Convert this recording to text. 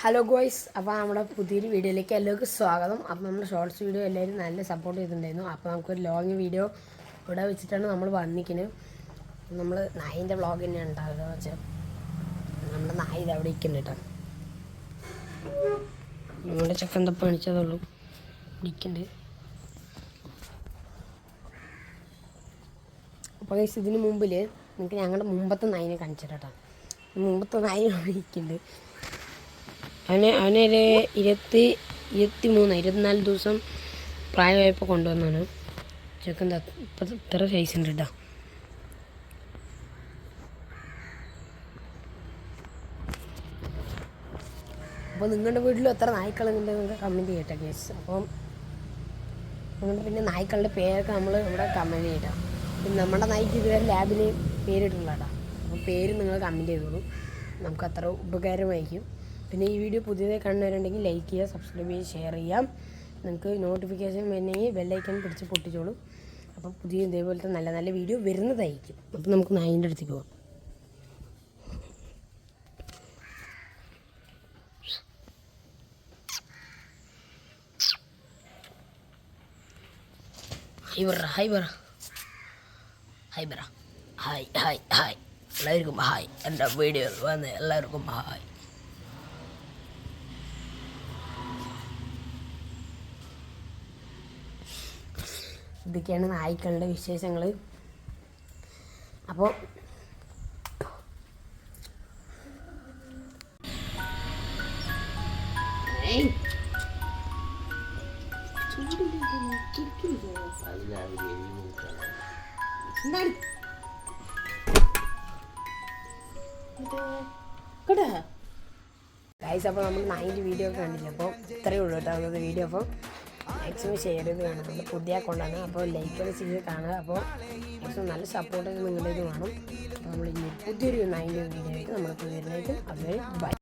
Hello ഗോയ്സ് അപ്പോൾ നമ്മുടെ പുതിയൊരു വീഡിയോയിലേക്ക് എല്ലാവർക്കും സ്വാഗതം. അപ്പോൾ നമ്മുടെ ഷോർട്സ് വീഡിയോ എല്ലാവരും നല്ല സപ്പോർട്ട് ചെയ്തിട്ടുണ്ടായിരുന്നു. അപ്പോൾ നമുക്കൊരു ലോങ് വീഡിയോ ഇവിടെ വെച്ചിട്ടാണ് നമ്മൾ വന്നിക്കുന്നത് നമ്മൾ നായിന്റെ വ്ളോഗ് തന്നെയാണ് ഉണ്ടാവുക. വെച്ചാൽ നമ്മുടെ നായ ഇത് അവിടെ ഇരിക്കുന്നുണ്ട് കേട്ടോ. നമ്മുടെ ചെക്കൻ തപ്പ കാണിച്ചതുള്ളൂ ഇരിക്കുന്നുണ്ട്. അപ്പോൾ ഗൈസ് ഇതിന് മുമ്പിൽ നിങ്ങൾക്ക് ഞങ്ങളുടെ മുമ്പത്തെ നായിനെ കാണിച്ചിട്ടോ മുമ്പത്തെ നായ അവിടെ ഇരിക്കുന്നുണ്ട്. അവനെ അവനൊരു ഇരുപത്തി ഇരുപത്തി മൂന്ന് ഇരുപത്തിനാല് ദിവസം പ്രായമായപ്പോൾ കൊണ്ടുവന്നാണ് ചെക്കൻ ഇപ്പം ഇത്ര സൈസ് ഉണ്ട് കേട്ടോ അപ്പോൾ നിങ്ങളുടെ വീട്ടിലും എത്ര നായ്ക്കളുണ്ട് നിങ്ങൾക്ക് കമന്റ് ചെയ്യട്ടെ ഗേസ് അപ്പം നിങ്ങൾ പിന്നെ നായ്ക്കളുടെ പേരൊക്കെ നമ്മൾ ഇവിടെ കമന്റ് ചെയ്യട്ടോ. പിന്നെ നമ്മുടെ നായ്ക്ക് ഇതുവരെ ലാബിൽ പേരിട്ടുള്ളതാണ് അപ്പോൾ പേര് നിങ്ങൾ കമന്റ് ചെയ്തോളൂ. നമുക്ക് അത്ര ഉപകാരമായിരിക്കും. പിന്നെ ഈ വീഡിയോ പുതിയതായി കാണുന്നവരുണ്ടെങ്കിൽ ലൈക്ക് ചെയ്യുക സബ്സ്ക്രൈബ് ചെയ്യുക ഷെയർ ചെയ്യാം നിങ്ങൾക്ക് നോട്ടിഫിക്കേഷൻ വരണമെങ്കിൽ ബെല്ലൈക്കൺ പിടിച്ച് പൊട്ടിച്ചോളൂ. അപ്പം പുതിയ ഇതേപോലത്തെ നല്ല നല്ല വീഡിയോ വരുന്നതായിരിക്കും. അപ്പം നമുക്ക് നായിന്റെ അടുത്തേക്ക് പോകാം ഹായ് പറ ഹായ് പറ ഹായ് പറ ഹായ് ഹായ് ഹായ് എല്ലാവർക്കും ഹായ് എന്റെ വീഡിയോ വന്ന്? എല്ലാവർക്കും ഹായ് ഇതൊക്കെയാണ് നായ്ക്കളുടെ വിശേഷങ്ങൾ അപ്പോൾ ഗൈസ് അപ്പോൾ നമ്മൾ നായിന്റെ വീഡിയോ ഒക്കെ കണ്ടില്ല? അപ്പോൾ ഇത്രയേ ഉള്ളൂ കേട്ടോ അന്നത്തെ വീഡിയോ അപ്പോൾ മാക്സിമം ഷെയർ ചെയ്ത് കാണാം. നമ്മൾ പുതിയ അക്കൗണ്ടാണ് അപ്പോൾ ലൈക്ക് ഒക്കെ ചെയ്ത് കാണുക. അപ്പോൾ മാക്സിമം നല്ല സപ്പോർട്ട് നിങ്ങളുടെ ഇത് വേണം അപ്പോൾ നമ്മൾ ഇനി പുതിയൊരു നൈൻ വീഡിയോ ആയിട്ട് നമ്മൾ പുതിയതായിട്ട് അതുവരെ ബൈ